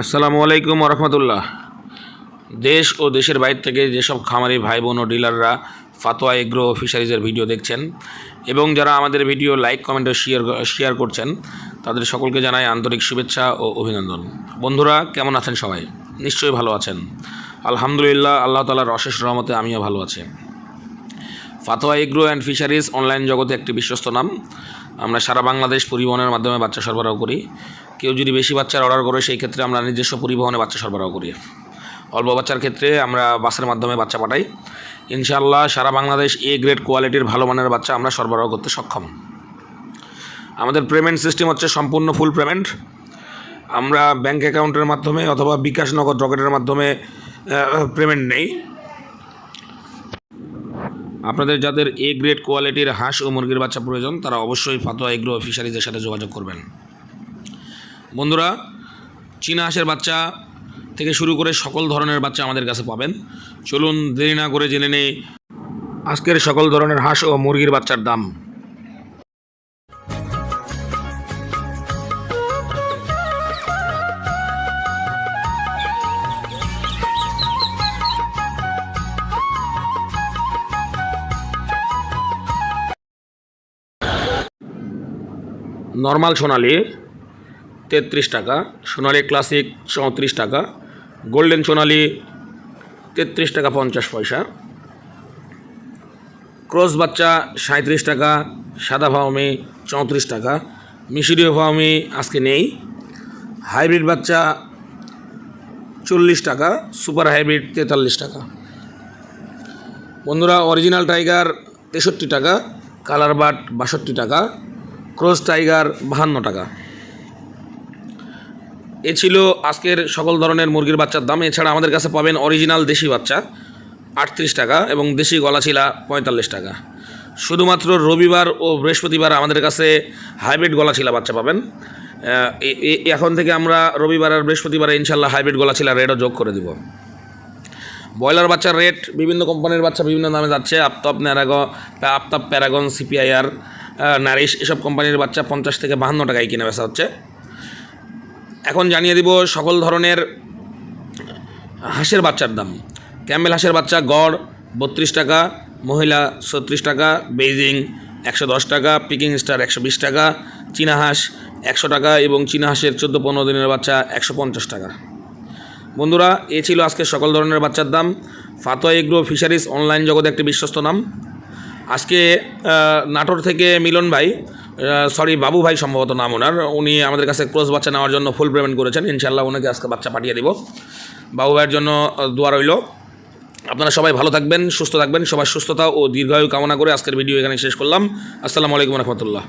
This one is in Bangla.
আসসালামু আলাইকুম রহমতুল্লাহ। দেশ ও দেশের বাইরে থেকে যেসব খামারি ভাই বোন ও ডিলাররা ফাতোয়া এগ্রো ফিশারিজের ভিডিও দেখছেন এবং যারা আমাদের ভিডিও লাইক, কমেন্ট ও শেয়ার শেয়ার করছেন, তাদের সকলকে জানাই আন্তরিক শুভেচ্ছা ও অভিনন্দন। বন্ধুরা, কেমন আছেন সবাই? নিশ্চয়ই ভালো আছেন। আলহামদুলিল্লাহ, আল্লাহ তালার অশেষ রহমতে আমিও ভালো আছি। Fatowa agro and fisheries online জগতে একটি বিশ্বস্ত নাম। আমরা সারা বাংলাদেশ পরিবহনের মাধ্যমে বাচ্চা সরবরাহ করি। কেউ যদি বেশি বাচ্চার অর্ডার করে, সেই ক্ষেত্রে আমরা নিজস্ব পরিবহনে বাচ্চা সরবরাহ করি। অল্প বাচ্চার ক্ষেত্রে আমরা বাসের মাধ্যমে বাচ্চা পাঠাই। ইনশাআল্লাহ সারা বাংলাদেশ এ গ্রেড কোয়ালিটির ভালো মানের বাচ্চা আমরা সরবরাহ করতে সক্ষম। আমাদের পেমেন্ট সিস্টেম হচ্ছে সম্পূর্ণ ফুল পেমেন্ট। আমরা ব্যাংক অ্যাকাউন্টের মাধ্যমে অথবা বিকাশ নগদ রকেটের মাধ্যমে পেমেন্ট নেই। আপনাদের যাদের এ গ্রেড কোয়ালিটির হাঁস ও মুরগির বাচ্চা প্রয়োজন, তারা অবশ্যই ফাতোয়া এগ্রো ফিশারিজের সাথে যোগাযোগ করবেন। বন্ধুরা, চীনা হাঁসের বাচ্চা থেকে শুরু করে সকল ধরনের বাচ্চা আমাদের কাছে পাবেন। চলুন দেরি না করে জেনে নেই আজকের সকল ধরনের হাঁস ও মুরগির বাচ্চার দাম। নর্মাল সোনালি, তেত্রিশ টাকা। সোনালি ক্লাসিক, চৌত্রিশ টাকা। গোল্ডেন সোনালি, তেত্রিশ টাকা পঞ্চাশ পয়সা। ক্রস বাচ্চা সাঁত্রিশ টাকা। সাদা ফাউমি চৌত্রিশ টাকা। মিশরীয় ফাউমি আজকে নেই। হাইব্রিড বাচ্চা, চল্লিশ টাকা। সুপার হাইব্রিড, তেতাল্লিশ টাকা। বন্ধুরা, অরিজিনাল টাইগার তেষট্টি টাকা। কালার বাট বাষট্টি টাকা। ক্রস টাইগার বাহান্ন টাকা। এ ছিল আজকের সকল ধরনের মুরগির বাচ্চার দাম। এছাড়া আমাদের কাছে পাবেন অরিজিনাল দেশি বাচ্চা আটত্রিশ টাকা এবং দেশি গলাচিলা পঁয়তাল্লিশ টাকা। শুধুমাত্র রবিবার ও বৃহস্পতিবার আমাদের কাছে হাইব্রিড গলাচিলা বাচ্চা পাবেন। এখন থেকে আমরা রবিবার আর বৃহস্পতিবারে ইনশাল্লাহ হাইব্রিড গলাচিলা রেটও যোগ করে দিব। ব্রয়লার বাচ্চার রেট বিভিন্ন কোম্পানির বাচ্চা বিভিন্ন দামে যাচ্ছে। আপতপ ন্যারাগ আপতাপ প্যারাগন, সিপিআইআর নারিশ এসব কোম্পানির বাচ্চা পঞ্চাশ থেকে বাহান্ন টাকায় কিনে বেচা হচ্ছে। এখন জানিয়ে দিব সকল ধরনের হাঁসের বাচ্চার দাম। ক্যাম্বেল হাঁসের বাচ্চা, গড় বত্রিশ টাকা, মহিলা ছত্রিশ টাকা, বেইজিং একশো দশ টাকা, পিকিং স্টার একশো বিশ টাকা, চীনা হাঁস একশো টাকা এবং চীনা হাঁসের চোদ্দ পনেরো দিনের বাচ্চা একশো পঞ্চাশ টাকা। বন্ধুরা, এ ছিল আজকে সকল ধরনের বাচ্চার দাম। ফাতোয়া এগ্রো ফিশারিজ অনলাইন জগতে একটি বিশ্বস্ত নাম। আজকে নাটোর থেকে মিলন ভাই সরি বাবু ভাই সম্ভবত নাম ওনার। উনি আমাদের কাছে ক্রস বাচ্চা নেওয়ার জন্য ফুল পেমেন্ট করেছেন। ইনশাল্লাহ ওনাকে আজকে বাচ্চা পাঠিয়ে দিব। বাবু ভাইয়ের জন্য দোয়া রইল। আপনারা সবাই ভালো থাকবেন, সুস্থ থাকবেন। সবার সুস্থতা ও দীর্ঘায়ু কামনা করে আজকের ভিডিও এখানে শেষ করলাম। আসসালামু আলাইকুম রহমতুল্লাহ।